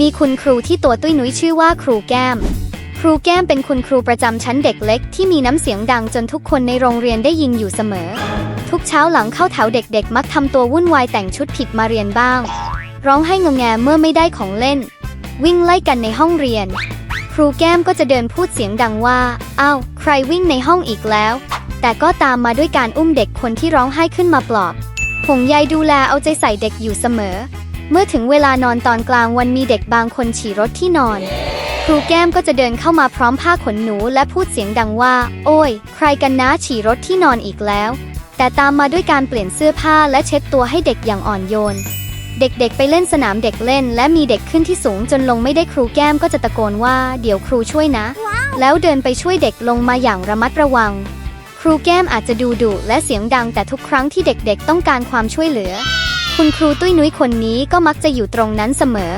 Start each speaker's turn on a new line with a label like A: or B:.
A: มีคุณครูที่ตัวตุ้ยนุ้ยชื่อว่าครูแก้ม ครูแก้มเป็นคุณครูประจำชั้นเด็กเล็กที่มีน้ำเสียงดังจนทุกคนในโรงเรียนได้ยินอยู่เสมอ ทุกเช้าหลังเข้าแถวเด็กๆ มักทำตัววุ่นวายแต่งชุดผิดมาเรียนบ้าง ร้องให้งงแงเมื่อไม่ได้ของเล่น วิ่งไล่กันในห้องเรียน ครูแก้มก็จะเดินพูดเสียงดังว่าอ้าวใครวิ่งในห้องอีกแล้ว แต่ก็ตามมาด้วยการอุ้มเด็กคนที่ร้องไห้ขึ้นมาปลอบห่วงใยดูแลเอาใจใส่เด็กอยู่เสมอ เมื่อถึงเวลานอนตอนกลางวันมีเด็กบางคนฉี่รถที่นอน ครูแก้มก็จะเดินเข้ามาพร้อมผ้าขนหนูและพูดเสียงดังว่า โอ้ย ใครกันนะฉี่รถที่นอนอีกแล้ว แต่ตามมาด้วยการเปลี่ยนเสื้อผ้าและเช็ดตัวให้เด็กอย่างอ่อนโยน เด็กๆ ไปเล่นสนามเด็กเล่น และมีเด็กขึ้นที่สูงจนลงไม่ได้ครูแก้มก็จะตะโกนว่า เดี๋ยวครูช่วยนะ แล้วเดินไปช่วยเด็กลงมาอย่างระมัดระวัง ครูแก้มอาจจะดูดุและเสียงดังแต่ทุกครั้งที่เด็กๆ ต้องการความช่วยเหลือ คุณครูตุ้ยนุ้ยคนนี้ก็มักจะอยู่ตรงนั้นเสมอ